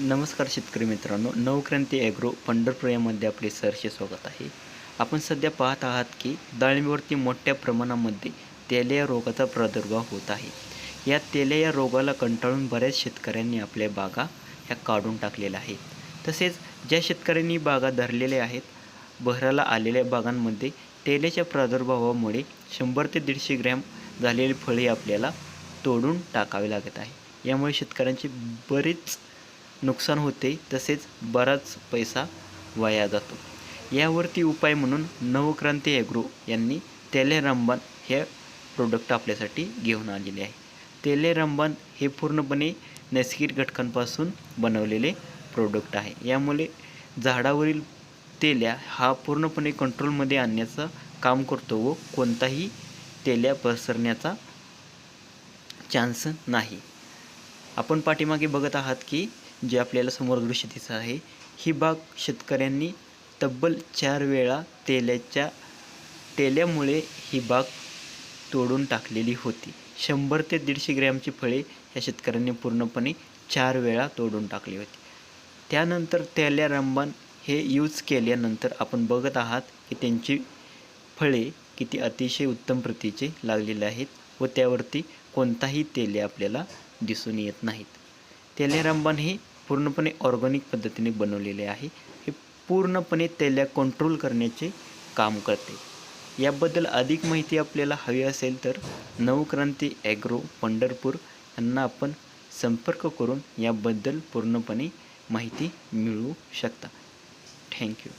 नमस्कार शेतकरी मित्रांनो नवक्रांती ॲग्रो पंढरपूर यामध्ये आपले सरसे स्वागत आहे. आपण सध्या पाहत आहात की डाळिंबीवरती मोठ्या प्रमाणामध्ये तेल्या रोगाचा प्रादुर्भाव होत आहे. या तेलिया रोगाला कंटाळून बऱ्याच शेतकऱ्यांनी आपल्या बागा ह्या काढून टाकलेल्या आहेत. तसेच ज्या शेतकऱ्यांनी बागा धरलेल्या आहेत बहराला आलेल्या बागांमध्ये तेल्याच्या प्रादुर्भावामुळे शंभर ते दीडशे ग्रॅम झालेली फळे आपल्याला तोडून टाकावे लागत आहे. यामुळे शेतकऱ्यांची बरीच नुकसान होते तसेच बराच पैसा वाया जातो. यावरती उपाय म्हणून नवक्रांती ॲग्रो यांनी तेले रामबाण हे प्रोडक्ट आपल्यासाठी घेऊन आलेले आहे. तेले रामबाण हे पूर्णपणे नैसर्गिक घटकांपासून बनवलेले प्रोडक्ट आहे. यामुळे झाडावरील तेल्या हा पूर्णपणे कंट्रोलमध्ये आणण्याचं काम करतो व कोणताही तेल्या पसरण्याचा चान्स नाही. आपण पाठीमागे बघत आहात की जे आपल्याला समोर दृश्य दिसत आहे ही बाग शेतकऱ्यांनी तब्बल चार वेळा तेल्याच्या तेल्यामुळे ही बाग तोडून टाकलेली होती. शंभर ते दीडशे ग्रॅमची फळे या शेतकऱ्यांनी पूर्णपणे चार वेळा तोडून टाकली होती. त्यानंतर तेल्या रामबाण हे यूज केल्यानंतर आपण बघत आहात की त्यांची फळे किती अतिशय उत्तम प्रतीचे लागलेले आहेत व त्यावरती कोणताही तेले आपल्याला दिसून येत नाहीत. तेले रामबाण हे पूर्णपणे ऑर्गॅनिक पद्धतीने बनवलेले आहे. हे पूर्णपणे तेल्या कंट्रोल करण्याचे काम करते. याबद्दल अधिक माहिती आपल्याला हवी असेल तर नवक्रांती ॲग्रो पंढरपूर यांना आपण संपर्क करून याबद्दल पूर्णपणे माहिती मिळवू शकता. थँक्यू